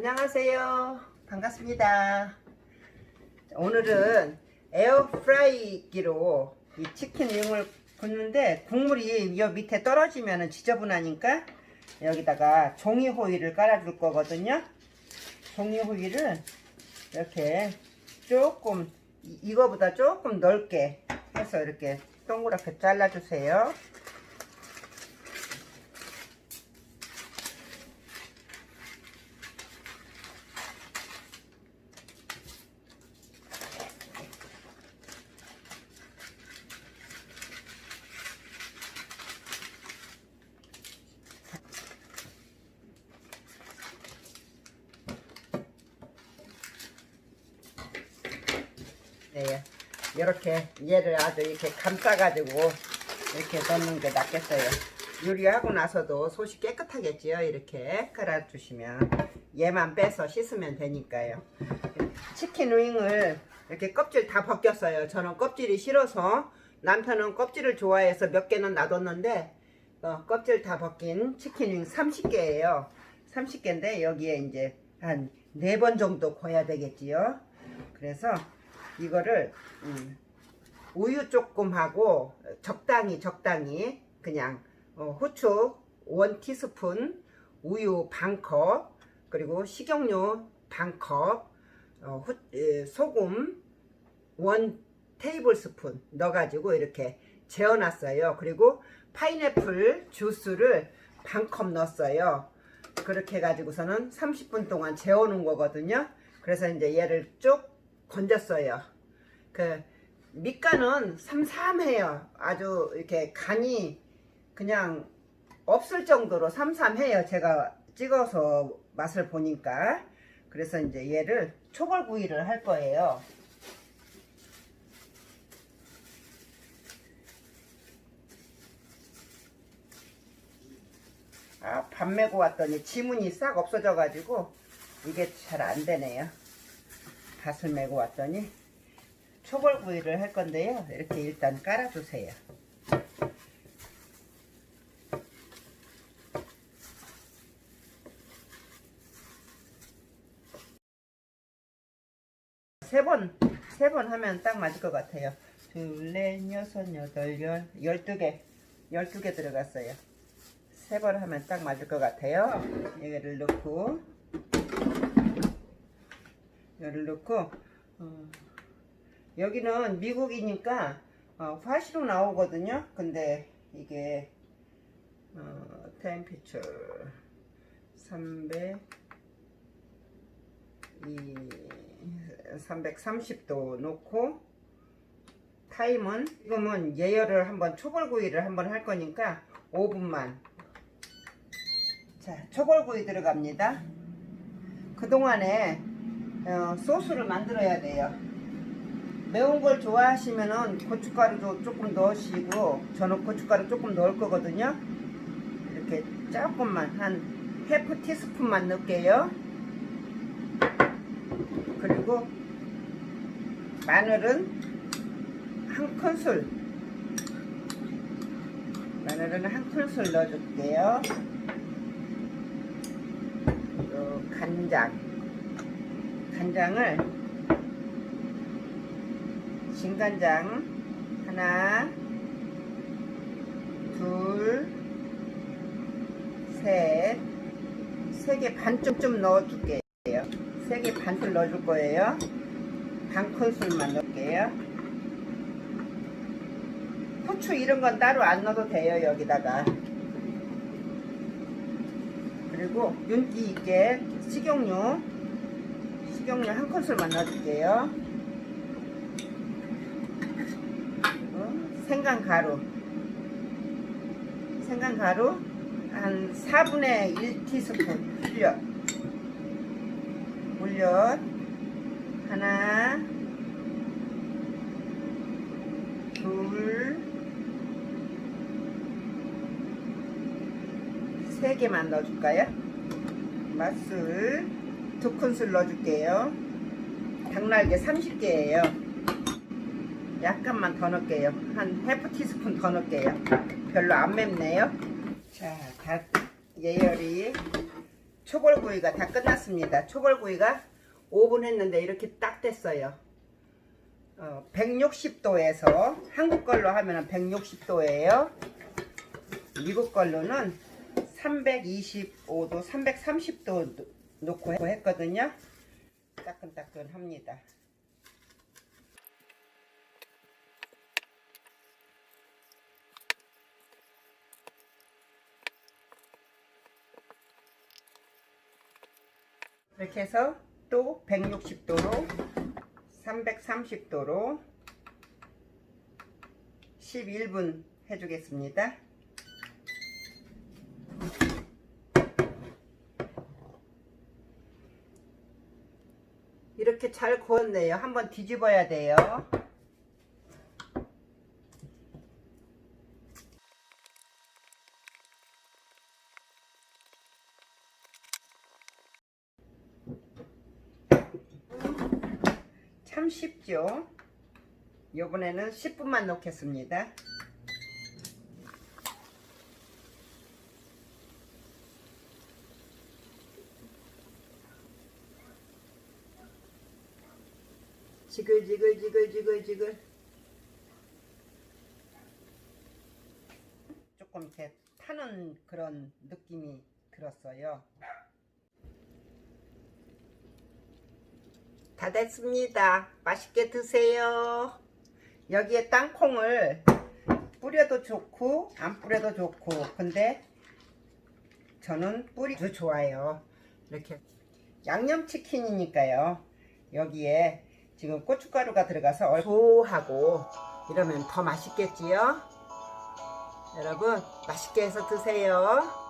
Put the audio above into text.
안녕하세요. 반갑습니다. 오늘은 에어프라이기로 이 치킨 윙을 굽는데 국물이 여 밑에 떨어지면 지저분하니까 여기다가 종이 호일을 깔아줄 거거든요. 종이 호일을 이렇게 조금 이- 이거보다 조금 넓게 해서 이렇게 동그랗게 잘라주세요. 네, 이렇게 얘를 아주 이렇게 감싸가지고 이렇게 넣는 게 낫겠어요. 요리하고 나서도 솥이 깨끗하겠지요. 이렇게 깔아주시면 얘만 빼서 씻으면 되니까요. 치킨 윙을 이렇게 껍질 다 벗겼어요. 저는 껍질이 싫어서 남편은 껍질을 좋아해서 몇 개는 놔뒀는데 어, 껍질 다 벗긴 치킨 윙 30개예요. 30개인데 여기에 이제 한네번 정도 구워야 되겠지요. 그래서 이거를 음, 우유 조금 하고 적당히 적당히 그냥 어, 후추 1 티스푼 우유 반컵 그리고 식용유 반컵 어, 소금 1 테이블 스푼 넣어가지고 이렇게 재워놨어요. 그리고 파인애플 주스를 반컵 넣었어요. 그렇게 해가지고서는 30분 동안 재워놓은 거거든요. 그래서 이제 얘를 쭉 건졌어요. 그 밑간은 삼삼해요. 아주 이렇게 간이 그냥 없을 정도로 삼삼해요. 제가 찍어서 맛을 보니까 그래서 이제 얘를 초벌구이를 할 거예요. 아, 밥 메고 왔더니 지문이 싹 없어져 가지고 이게 잘 안 되네요. 밭을 메고 왔더니 초벌구이를 할 건데요. 이렇게 일단 깔아주세요. 세 번, 세 번 하면 딱 맞을 것 같아요. 둘, 넷, 여섯, 여덟, 열, 열두 개, 열두 개 들어갔어요. 세 번 하면 딱 맞을 것 같아요. 이거를 넣고, 열을 넣고 어, 여기는 미국이니까 어, 화시로 나오거든요. 근데 이게 어, 템피처 300 이 330도 놓고 타임은 이거면 예열을 한번 초벌구이를 한번 할 거니까 5분만 자 초벌구이 들어갑니다 그동안에 어, 소스를 만들어야 돼요. 매운 걸 좋아하시면은 고춧가루도 조금 넣으시고 저는 고춧가루 조금 넣을 거거든요. 이렇게 조금만 한 해프 티스푼만 넣을게요. 그리고 마늘은 한 큰술 마늘은 한 큰술 넣어줄게요. 간장 간장을 진간장 하나 둘셋세 개 반쯤 좀 넣어줄게요. 세 개 반쯤 넣어줄 거예요. 반 큰술만 넣을게요. 후추 이런 건 따로 안 넣어도 돼요 여기다가. 그리고 윤기 있게 식용유 식용유 한 큰술만 넣어줄게요. 그리고 생강 가루. 생강 가루 한 4분의 1티스푼 물엿. 물엿 하나 둘 세 개만 넣어줄까요? 맛술 두 큰술 넣어줄게요. 닭날개 30개예요. 약간만 더 넣을게요. 한 해프 티스푼 더 넣을게요. 별로 안 맵네요. 자, 닭 예열이 초벌구이가 다 끝났습니다. 초벌구이가 5분 했는데 이렇게 딱 됐어요. 어, 160도에서 한국 걸로 하면 160도예요. 미국 걸로는 325도, 330도 놓고 했거든요. 따끈따끈합니다. 이렇게 해서 또 160도로 330도로 11분 해주겠습니다. 이렇게 잘 구웠네요. 한번 뒤집어야 돼요. 참 쉽죠? 이번에는 10분만 넣겠습니다. 지글지글지글지글지글 조금 이렇게 타는 그런 느낌이 들었어요. 다 됐습니다. 맛있게 드세요. 여기에 땅콩을 뿌려도 좋고 안 뿌려도 좋고 근데 저는 뿌리도 좋아요. 이렇게 양념치킨이니까요. 여기에 지금 고춧가루가 들어가서 고하고 이러면 더 맛있겠지요? 여러분 맛있게 해서 드세요.